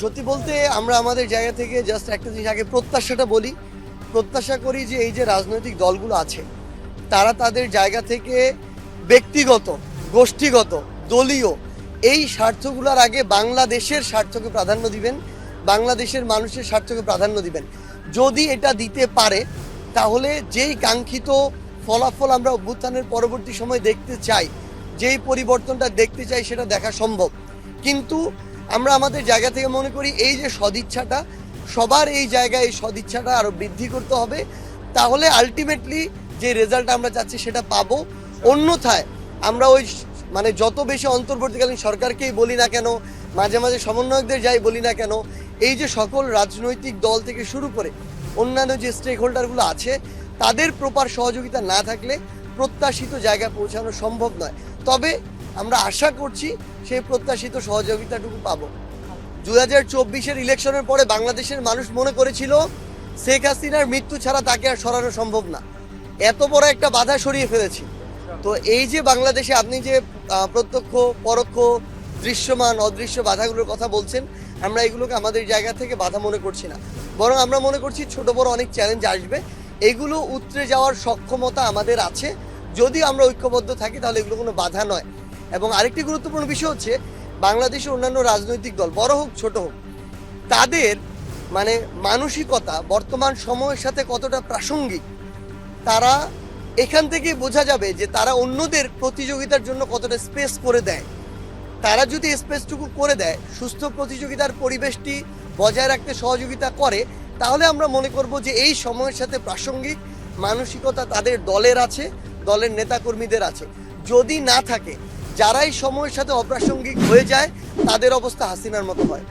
সত্যি বলতে আমরা আমাদের জায়গা থেকে জাস্ট একটা জিনিস আগে প্রত্যাশাটা বলি। প্রত্যাশা করি যে এই যে রাজনৈতিক দলগুলো আছে, তারা তাদের জায়গা থেকে ব্যক্তিগত, গোষ্ঠীগত, দলীয় এই স্বার্থগুলোর আগে বাংলাদেশের স্বার্থকে প্রাধান্য দিবেন, বাংলাদেশের মানুষের স্বার্থকে প্রাধান্য দিবেন। যদি এটা দিতে পারে, তাহলে যেই কাঙ্ক্ষিত ফলাফল আমরা অভ্যুত্থানের পরবর্তী সময় দেখতে চাই, যেই পরিবর্তনটা দেখতে চাই সেটা দেখা সম্ভব। কিন্তু আমরা আমাদের জায়গা থেকে মনে করি এই যে সদিচ্ছাটা, সবার এই জায়গায় এই সদিচ্ছাটা আরও বৃদ্ধি করতে হবে। তাহলে আলটিমেটলি যে রেজাল্ট আমরা চাচ্ছি সেটা পাবো। অন্যথায় আমরা ওই মানে যত বেশি অন্তর্বর্তীকালীন সরকারকেই বলি না কেন, মাঝে মাঝে সমন্বয়কদের যাই বলি না কেন, এই যে সকল রাজনৈতিক দল থেকে শুরু করে অন্যান্য যে স্টেক হোল্ডারগুলো আছে, তাদের প্রপার সহযোগিতা না থাকলে প্রত্যাশিত জায়গায় পৌঁছানো সম্ভব নয়। তবে আমরা আশা করছি সেই প্রত্যাশিত সহযোগিতাটুকু পাবো। দু হাজার চব্বিশের ইলেকশনের পরে বাংলাদেশের মানুষ মনে করেছিল, শেখ হাসিনার মৃত্যু ছাড়া তাকে আর সরানো সম্ভব না। এত বড় একটা বাধা সরিয়ে ফেলেছি। তো এই যে বাংলাদেশে আপনি যে প্রত্যক্ষ, পরোক্ষ, দৃশ্যমান, অদৃশ্য বাধাগুলোর কথা বলছেন, আমরা এগুলোকে আমাদের জায়গা থেকে বাধা মনে করছি না। বরং আমরা মনে করছি ছোট বড় অনেক চ্যালেঞ্জ আসবে। এগুলো উতরে যাওয়ার সক্ষমতা আমাদের আছে। যদি আমরা ঐক্যবদ্ধ থাকি তাহলে এগুলো কোনো বাধা নয়। এবং আরেকটি গুরুত্বপূর্ণ বিষয় হচ্ছে বাংলাদেশের অন্যান্য রাজনৈতিক দল, বড় হোক, ছোট হোক, তাদের মানে মানসিকতা বর্তমান সময়ের সাথে কতটা প্রাসঙ্গিক, তারা এখান থেকে বোঝা যাবে যে তারা অন্যদের প্রতিযোগিতার জন্য কতটা স্পেস করে দেয়। তারা যদি স্পেসটুকু করে দেয়, সুস্থ প্রতিযোগিতার পরিবেশটি বজায় রাখতে সহযোগিতা করে, তাহলে আমরা মনে করব যে এই সময়ের সাথে প্রাসঙ্গিক মানসিকতা তাদের দলের আছে, দলের নেতাকর্মীদের আছে। যদি না থাকে যারাই সময়ের সাথে অপ্রাসঙ্গিক হয়ে যায় তাদের অবস্থা হাসিনার মতো হয়।